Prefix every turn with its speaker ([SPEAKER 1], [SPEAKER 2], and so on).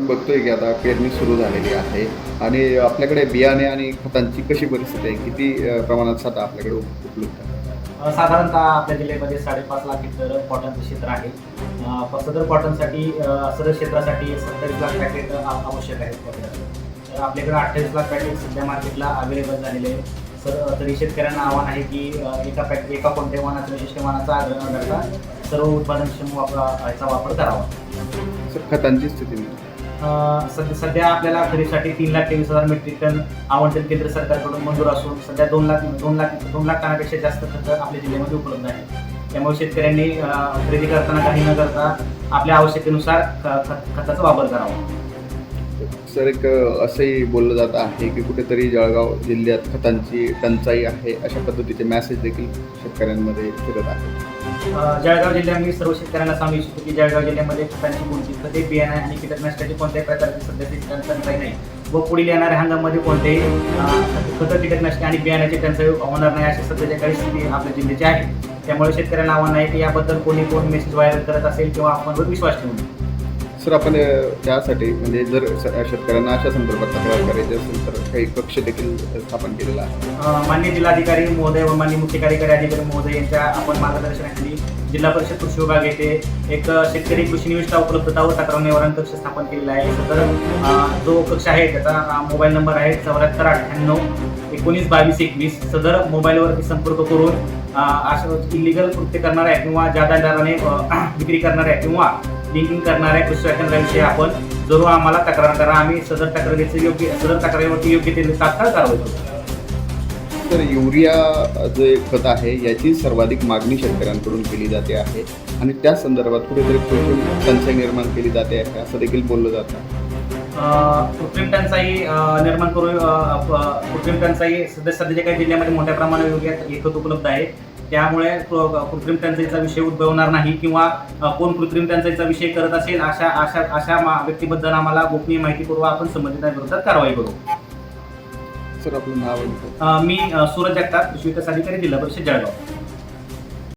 [SPEAKER 1] आपण बघतोय की आता पेरणी सुरू झालेली आहे. आणि आपल्याकडे बियाणे आणि खतांची कशी परिस्थिती आहे? किती प्रमाणात साठा आपल्याकडे उप- उपलब्ध आहे?
[SPEAKER 2] साधारणतः आपल्या जिल्ह्यामध्ये साडेपाच लाख हेक्टर कॉटनचं क्षेत्र आहे. सदर कॉटनसाठी सदर क्षेत्रासाठी सत्तावीस लाख पॅकेट आवश्यक आहेत. तर आपल्याकडे अठ्ठावीस लाख पॅकेट सध्या मार्केटला अवेलेबल झालेले आहे सर तरी शेतकऱ्यांना आव्हान आहे की एका पॅक एका कोणत्याही वाहनाचा विशिष्ट वाहनाचा आग्रह न करता सर्व उत्पादनक्षम वापर याचा वापर करावा.
[SPEAKER 1] सर खतांची स्थिती
[SPEAKER 2] सध्या सध्या आपल्याला खरीपसाठी तीन लाख तेवीस हजार मेट्रिक टन आवंटन केंद्र सरकारकडून मंजूर असून सध्या दोन लाख दोन लाख दोन लाख टनापेक्षा जास्त खत आपल्या जिल्ह्यामध्ये उपलब्ध आहे. त्यामुळे शेतकऱ्यांनी खरेदी करताना काही न करता आपल्या आवश्यकतेनुसार ख- खताचा वापर करावा.
[SPEAKER 1] सर एक असंही बोललं जात आहे की कुठेतरी जळगाव जिल्ह्यात खतांची टंचाई आहे अशा पद्धतीचे मेसेज देखील शेतकऱ्यांमध्ये फिरत आहे
[SPEAKER 2] जळगाव जिल्ह्यात मी सर्व शेतकऱ्यांना सांगू इच्छितो की जळगाव जिल्ह्यामध्ये खतांची कोणती खते बियाणे आणि कीटकनाशकाची कोणत्याही प्रकारची सध्याची टंचाई नाही. व पुढील येणाऱ्या हंगामामध्ये कोणतेही खतं कीटकनाशके आणि बियाण्याची टंचाई होणार नाही अशी सध्याच्या काही स्थिती आपल्या जिल्ह्याची आहे. त्यामुळे शेतकऱ्यांना आव्हान आहे की याबद्दल कोणी कोण मेसेज व्हायरल करत असेल किंवा आपण विश्वास ठेवू
[SPEAKER 1] सर आपण त्यासाठी म्हणजे जर शेतकऱ्यांना अशा संदर्भात तक्रार करायची असेल तर काही कक्ष देखील स्थापन केलेला आहे.
[SPEAKER 2] मान्य जिल्हाधिकारी महोदय व मान्य मुख्य कार्यकारी अधिकारी महोदय यांच्या आपण मार्गदर्शनाखाली जिल्हा परिषद कृषी विभाग येथे एक शेतकरी कृषी निविष्ठा उपलब्धता व तक्रार निवारण कक्ष स्थापन केलेला आहे. सदर जो कक्ष आहे त्याचा मोबाईल नंबर आहे चौऱ्याहत्तर अठ्ठ्याण्णव एकोणीस बावीस एकवीस. सदर मोबाईलवरती संपर्क करून अशा इलिगल कृत्य करणाऱ्या किंवा जादा दराने विक्री करणाऱ्या किंवा लिंकिंग करणाऱ्या कृषी केंद्राविषयी आपण. जरूर आम्हाला तक्रार करा. आम्ही सदर तक्रारीचे योग्य सदर तक्रारीवरती योग्य ते तात्काळ कारवाई करू.
[SPEAKER 1] तर युरिया जे खत आहे याची सर्वाधिक मागणी शेतकऱ्यांकडून केली जाते आहे. आणि त्या संदर्भात कुठेतरी कृत्रिम टंचाई निर्माण केली जाते आहे असं देखील बोललं जातं.
[SPEAKER 2] कृत्रिम टंचाई निर्माण करू अ, प- कृत्रिम टंचाई सध्या सध्याच्या काही जिल्ह्यामध्ये मोठ्या प्रमाणात योग्य एकत उपलब्ध आहे त्यामुळे कृत्रिम टंचाईचा विषय उद्भवणार नाही किंवा कोण कृत्रिम टंचाईचा विषय करत असेल अशा अशा अशा व्यक्तीबद्दल आम्हाला गोपनीय माहिती पुरवा आपण संबंधितांविरोधात कारवाई करू.
[SPEAKER 1] सर आपलं नाव
[SPEAKER 2] मी सूरज जगताप कृषी विकास अधिकारी जिल्हा परिषद जळगाव.